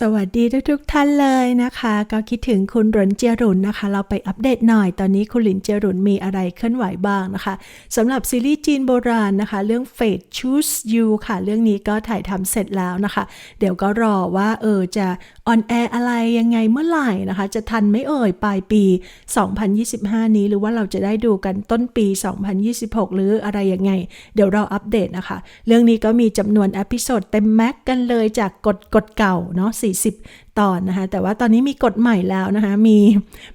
สวัสดีทุกๆท่านเลยนะคะ ก็คิดถึงคุณหลินเจียรุนนะคะ เราไปอัปเดตหน่อยตอนนี้คุณหลินเจียรุนมีอะไรเคลื่อนไหวบ้างนะคะสำหรับซีรีส์จีนโบราณนะคะ เรื่อง Fate Choose You ค่ะ เรื่องนี้ก็ถ่ายทำเสร็จแล้วนะคะ เดี๋ยวก็รอว่าเออจะออนแอร์อะไรยังไงเมื่อไหร่นะคะ จะทันไม่เอ่ยปลายปี 2025 นี้หรือว่าเราจะได้ดูกันต้นปี 2026 หรืออะไรยังไง เดี๋ยวเราอัปเดตนะคะ เรื่องนี้ก็มีจำนวนอพิโซดเต็มแม็กกันเลยจากกฎกฎเก่าเนาะ40 ตอนนะคะ แต่ว่าตอนนี้มีกฎใหม่แล้วนะคะ มี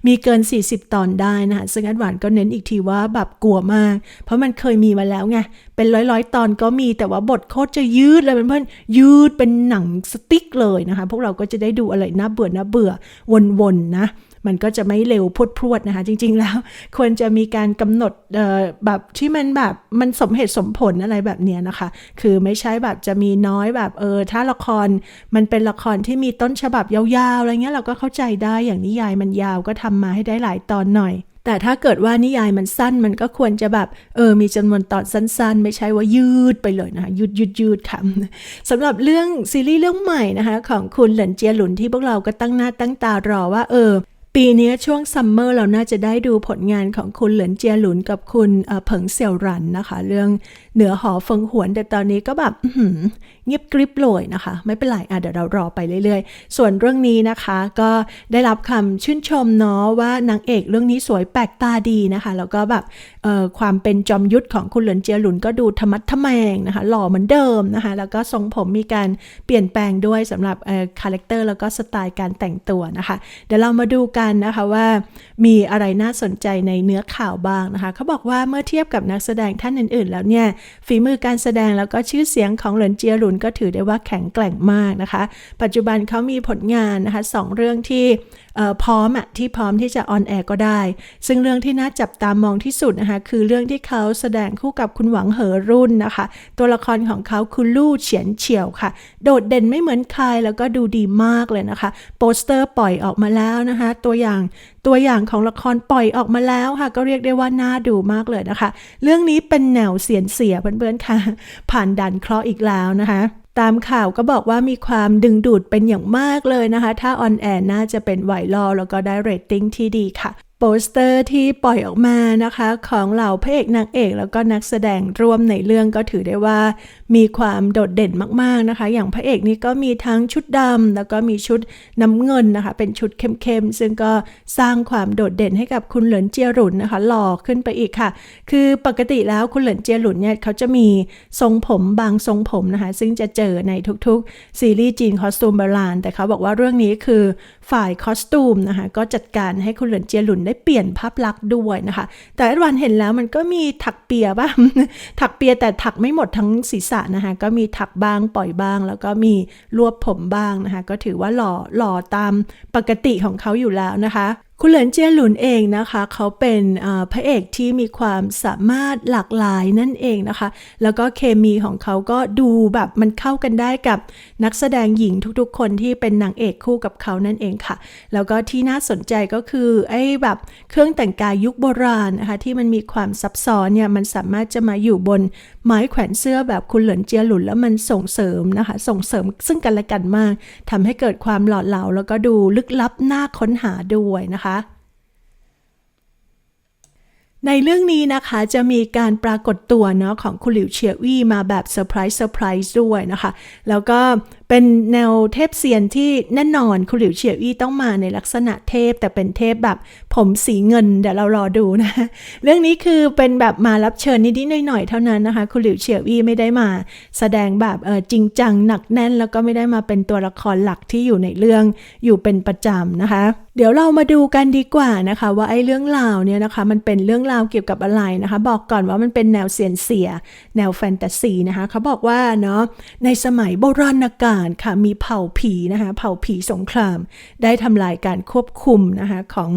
มีเกิน 40 ตอนได้นะคะซึ่งอันหวานก็เน้นอีกทีว่าแบบกลัวมาก เพราะมันเคยมีมาแล้วไง เป็นร้อยๆ ตอนก็มีแต่ว่าบทโคตรจะยืดเลยเพื่อนๆยืดเป็นหนังสติ๊กเลยนะคะ พวกเราก็จะได้ดูอะไรน่าเบื่อน่าเบื่อวนๆนะมันก็จะไม่เร็วพรวดพรวดๆนะคะ จริง ๆ แล้ว ควรจะมีการกำหนดแบบที่มันแบบมันสมเหตุสมผลอะไรแบบเนี้ยนะคะ คือไม่ใช่แบบจะมีน้อยแบบเออถ้าละครมันเป็นละครที่มีต้นฉบับยาวๆอะไรเงี้ยเราก็เข้าใจได้อย่างนิยายมันยาวก็ทำมาให้ได้หลายตอนหน่อย แต่ถ้าเกิดว่านิยายมันสั้นมันก็ควรจะแบบเออมีจำนวนตอนสั้น ๆ ไม่ใช่ว่ายืดไปเลยนะคะยืดยืดยืดค่ะสำหรับเรื่องซีรีส์เรื่องใหม่นะคะของคุณเหลินเจียหลุนที่พวกเราก็ตั้งหน้าตั้งตารอว่าเออ ปีนี้ช่วงซัมเมอร์เราน่าจะได้ดูผลงานของคุณเหลินเจียหลุนกับคุณเผิงเสี่ยวหรันนะคะ เรื่องเหนือหอเฟิงหวน แต่ตอนนี้ก็แบบเงียบกริบเลยนะคะ ไม่เป็นไรอะเดี๋ยวเรารอไปเรื่อยๆ ส่วนเรื่องนี้นะคะก็ได้รับคำชื่นชมเนาะว่านางเอกเรื่องนี้สวยแปลกตาดีนะคะ แล้วก็แบบความเป็นจอมยุทธของคุณเหลินเจียหลุนก็ดูธรรมัดทะแมงนะคะ หล่อเหมือนเดิมนะคะ แล้วก็ทรงผมมีการเปลี่ยนแปลงด้วยสำหรับคาแรคเตอร์แล้วก็สไตล์การแต่งตัวนะคะเดี๋ยวเรามาดูกันนะคะว่ามีอะไรน่าสนใจในเนื้อข่าวบ้างนะคะเขาบอกว่าเมื่อเทียบกับนักแสดงท่านอื่น ๆ แล้วเนี่ยฝีมือการแสดงแล้วก็ชื่อเสียงของหลินเจียหลุนก็ถือได้ว่าแข็งแกร่งมากนะคะ ปัจจุบันเขามีผลงานนะคะสองเรื่องที่พร้อมอะที่พร้อมที่จะออนแอร์ก็ได้ ซึ่งเรื่องที่น่าจับตามองที่สุดนะคะ คือเรื่องที่เขาแสดงคู่กับคุณหวังเหอรุ่นนะคะ ตัวละครของเขาคือลู่เฉียนเฉียวค่ะ โดดเด่นไม่เหมือนใครแล้วก็ดูดีมากเลยนะคะ โปสเตอร์ปล่อยออกมาแล้วนะคะ ตัวอย่างตัวอย่างของละครปล่อยออกมาแล้วค่ะ ก็เรียกได้ว่าน่าดูมากเลยนะคะ เรื่องนี้เป็นแนวเสียนเสียเพื่อนๆค่ะ ผ่านดันเคราะห์อีกแล้วนะคะ ตามข่าวก็บอกว่ามีความดึงดูดเป็นอย่างมากเลยนะคะ ถ้าออนแอร์น่าจะเป็นไวรัลแล้วก็ได้เรตติ้งที่ดีค่ะ โปสเตอร์ที่ปล่อยออกมานะคะ ของเหล่าพระเอกนางเอกแล้วก็นักแสดงร่วมในเรื่องก็ถือได้ว่า มีความโดดเด่นมากๆนะคะ อย่างพระเอกนี่ก็มีทั้งชุดดำแล้วก็มีชุดน้ำเงินนะคะ เป็นชุดเข้มๆ ซึ่งก็สร้างความโดดเด่นให้กับคุณเหลินเจียหลุนนะคะ หล่อขึ้นไปอีกค่ะ คือปกติแล้วคุณเหลินเจียหลุนเนี่ยเขาจะมีทรงผมบางทรงผมนะคะ ซึ่งจะเจอในทุกๆซีรีส์จีนคอสตูมโบราณแต่เขาบอกว่าเรื่องนี้คือฝ่ายคอสตูมนะคะก็จัดการให้คุณเหลินเจียหลุนได้เปลี่ยนภาพลักษณ์ด้วยนะคะ แต่อดวันเห็นแล้วมันก็มีถักเปียบ้าง ถักเปียแต่ถักไม่หมดทั้งศีรษะนะคะ ก็มีถักบ้างปล่อยบ้าง แล้วก็มีรวบผมบ้างนะคะ ก็ถือว่าหล่อหล่อตามปกติของเขาอยู่แล้วนะคะ คุณเหลินเจียหลุนเองนะคะ เขาเป็นพระเอกที่มีความสามารถหลากหลายนั่นเองนะคะ แล้วก็เคมีของเขาก็ดูแบบมันเข้ากันได้กับนักแสดงหญิงทุกๆ คนที่เป็นนางเอกคู่กับเขานั่นเองค่ะ แล้วก็ที่น่าสนใจก็คือไอ้แบบเครื่องแต่งกายยุคโบราณนะคะที่มันมีความซับซ้อนเนี่ยมันสามารถจะมาอยู่บนไม้แขวนเสื้อแบบคุณเหลินเจียหลุนแล้วมันส่งเสริมนะคะ ส่งเสริมซึ่งกันและกันมากทำให้เกิดความหลอดเหลาแล้วก็ดูลึกลับน่าค้นหาด้วยนะคะในเรื่องนี้นะคะจะมีการปรากฏตัวเนาะของคุณหลิวเฉียวี่มาแบบเซอร์ไพรส์เซอร์ไพรส์ด้วยนะคะ แล้วก็ เป็นแนวเทพเซียนที่แน่นอนคุณหลิวเฉียวี่ต้องมาในลักษณะเทพ แต่เป็นเทพแบบผมสีเงินเดี๋ยวเรารอดูนะ เรื่องนี้คือเป็นแบบมารับเชิญนิดๆหน่อยๆเท่านั้นนะคะ คุณหลิวเฉียวี่ไม่ได้มา แสดงแบบเออจริงจังหนักแน่น แล้วก็ไม่ได้มาเป็นตัวละครหลักที่อยู่ในเรื่องอยู่เป็นประจำนะคะ เดี๋ยวเรามาดูกันดีกว่านะคะ ว่าไอ้เรื่องราวเนี่ยนะคะ มันเป็นเรื่องราวเกี่ยวกับอะไรนะคะ บอกก่อนว่ามันเป็นแนวเสียนเสีย แนวแฟนตาซีนะคะเขาบอกว่าเนาะในสมัยโบราณกาลค่ะมีเผ่าผีนะคะเผ่าผีสงคราม ได้ทำลายการควบคุมนะคะของ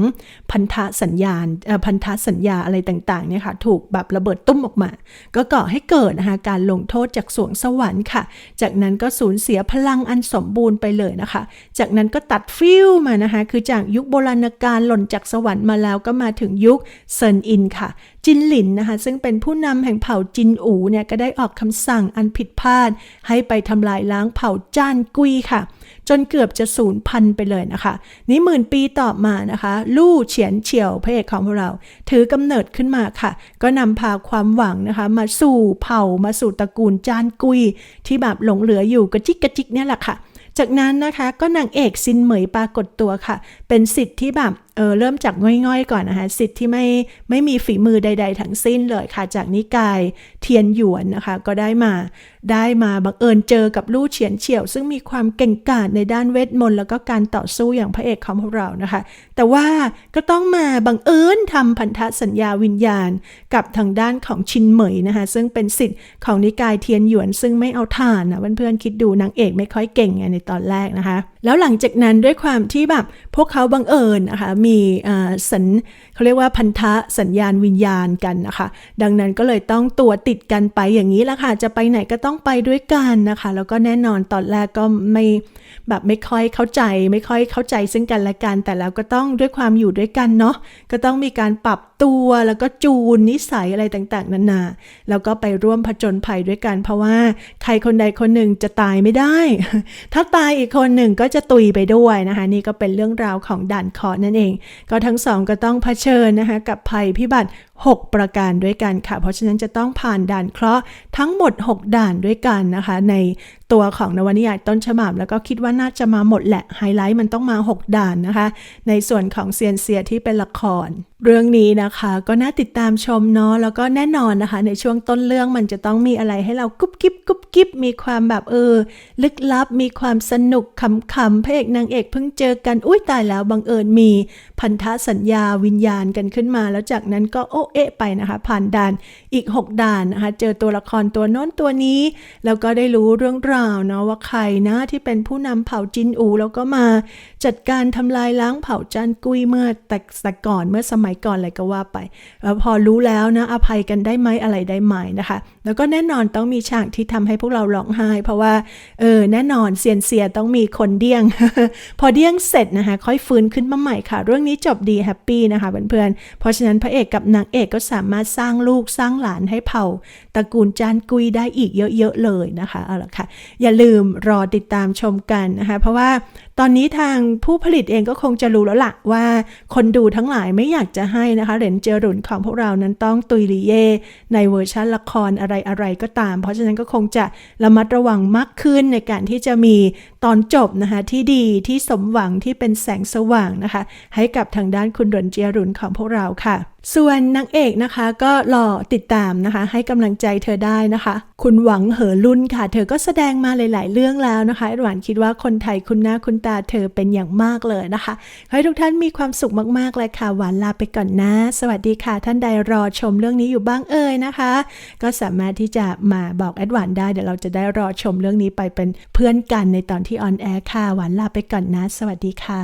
พันธสัญญาณพันธสัญญาอะไรต่างๆเนี่ยค่ะถูกแบบระเบิดตุ้มออกมา ก็ก่อให้เกิดนะคะการลงโทษจากสวงสวรรค์ค่ะ จากนั้นก็สูญเสียพลังอันสมบูรณ์ไปเลยนะคะ จากนั้นก็ตัดฟิวมานะคะคือจากยุคโบราณกาลหล่นจากสวรรค์มาแล้วก็มาถึงยุคเซินอินค่ะ จินหลินนะคะซึ่งเป็นผู้นำแห่งเผ่าจินอูเนี่ยก็ได้ออกคำสั่งอันผิดพลาด ให้ไปทำลายล้างเผ่าจ้านกุยค่ะ จนเกือบจะสูญพันธุ์ไปเลยนะคะ นี่หมื่นปีต่อมานะคะ ลู่เฉียนเฉียวพระเอกของพวกเรา ถือกำเนิดขึ้นมาค่ะ ก็นำพาความหวังนะคะ มาสู่เผ่ามาสู่ตระกูลจานกุย ที่แบบหลงเหลืออยู่กระจิกกระจิกเนี่ยแหละค่ะจากนั้นนะคะก็นางเอกซินเหมยปรากฏตัวค่ะ เป็นสิทธิ์ที่แบบ เออเริ่มจากง่อยๆก่อนนะคะสิทธิ์ที่ไม่ไม่มีฝีมือใด ๆ ทั้งสิ้นเลยค่ะ จากนิกายเทียนหยวนนะคะ ก็ได้มาได้มาบังเอิญเจอกับลู่เฉียนเฉียว ซึ่งมีความเก่งกาจในด้านเวทมนต์แล้วก็การต่อสู้อย่างพระเอกของพวกเรานะคะ แต่ว่าก็ต้องมาบังเอิญทำพันธสัญญาวิญญาณ กับทางด้านของชินเหมยนะคะ ซึ่งเป็นสิทธิ์ของนิกายเทียนหยวน ซึ่งไม่เอาทานนะเพื่อนๆคิดดูนางเอกไม่ค่อยเก่งไงในตอนแรกนะคะ แล้วหลังจากนั้นด้วยความที่แบบพวกเขาบังเอิญนะคะมีสัญเขาเรียกว่าพันธะสัญญาณวิญญาณกันนะคะ ดังนั้นก็เลยต้องตัวติดกันไปอย่างนี้ละค่ะ จะไปไหนก็ต้องไปด้วยกันนะคะ แล้วก็แน่นอนตอนแรกก็ไม่แบบไม่ค่อยเข้าใจ ไม่ค่อยเข้าใจซึ่งกันและกัน แต่แล้วก็ต้องด้วยความอยู่ด้วยกันเนาะ ก็ต้องมีการปรับตัวแล้วก็จูนนิสัยอะไรต่างๆ นานา แล้วก็ไปร่วมผจญภัยด้วยกัน เพราะว่าใครคนใดคนหนึ่งจะตายไม่ได้ ถ้าตายอีกคนหนึ่งก็จะตุยไปด้วยนะคะ นี่ก็เป็นเรื่องราวของด่านคอนั่นเอง ก็ทั้งสองก็ต้องเผชิญนะคะกับภัยพิบัติ 6 ประการด้วยกันค่ะ เพราะฉะนั้นจะต้องผ่านด่านเคราะห์ทั้งหมด 6 ด่านด้วยกันนะคะ ในตัวของนวนิยายต้นฉบับ แล้วก็คิดว่าน่าจะมาหมดแหละไฮไลท์มันต้องมา 6 ด่านนะคะ ในส่วนของเซียนเซียที่เป็นละคร เรื่องนี้นะคะก็น่าติดตามชมเนาะแล้วก็แน่นอนนะคะ ในช่วงต้นเรื่องมันจะต้องมีอะไรให้เรากุ๊บกิ๊บกุ๊บกิ๊บมีความแบบเออ ลึกลับมีความสนุกขำๆพระเอกนางเอกเพิ่งเจอกันอุ้ยตายแล้วบังเอิญมีพันธสัญญาวิญญาณกันขึ้นมา แล้วจากนั้นก็โอเอะไปนะคะ ผ่านด่านอีก 6 ด่านนะคะเจอตัวละครตัวโน้นตัวนี้ แล้วก็ได้รู้เรื่องราวเนาะว่าใครนะที่เป็นผู้นำเผ่าจินอูแล้วก็มาจัดการทำลายล้างเผ่าจานกุยเมื่อแต่แต่ก่อนเมื่อสมัยก่อนอะไรก็ว่าไปแล้วพอรู้แล้วนะอภัยกันได้ไหมอะไรได้ไหมนะคะ แล้วก็แน่นอนต้องมีฉากที่ทำให้พวกเราร้องไห้ เพราะว่าเออแน่นอนเซียนเซียต้องมีคนเดี้ยง พอเดี้ยงเสร็จนะคะค่อยฟื้นขึ้นมาใหม่ค่ะ เรื่องนี้จบดีแฮปปี้นะคะเพื่อนๆเพราะฉะนั้นพระเอกกับนางเอกก็สามารถสร้างลูกสร้างหลานให้เผ่าตระกูลจานกุยได้อีกเยอะๆเลยนะคะเอาละค่ะอย่าลืมรอติดตามชมกันนะคะ เพราะว่าตอนนี้ทางผู้ผลิตเองก็คงจะรู้แล้วล่ะว่าคนดูทั้งหลายไม่อยากจะให้นะคะเหรนเจรุนของพวกเรานั้นต้องตุยลีเย ในเวอร์ชันละครอะไรๆก็ตาม เพราะฉะนั้นก็คงจะระมัดระวังมากขึ้นในการที่จะมีตอนจบนะคะที่ดีที่สมหวังที่เป็นแสงสว่างนะคะ ให้กับทางด้านคุณเหรนเจรุนของพวกเราค่ะ ส่วนนางเอกนะคะก็รอติดตามนะคะ ให้กำลังใจเธอได้นะคะ คุณหวังเหอรุ่นค่ะ เธอก็แสดงมาหลาย ๆ เรื่องแล้วนะคะหวานคิดว่าคนไทยคุณหน้าคุณตาเธอเป็นอย่างมากเลยนะคะขอให้ทุกท่านมีความสุขมากๆเลยค่ะหวานลาไปก่อนนะ สวัสดีค่ะท่านใดรอชมเรื่องนี้อยู่บ้างเอ่ยนะคะ ก็สามารถที่จะมาบอกแอดหวานได้เดี๋ยวเราจะได้รอชมเรื่องนี้ไปเป็นเพื่อนกันในตอนที่ออนแอร์ค่ะหวานลาไปก่อนนะ สวัสดีค่ะ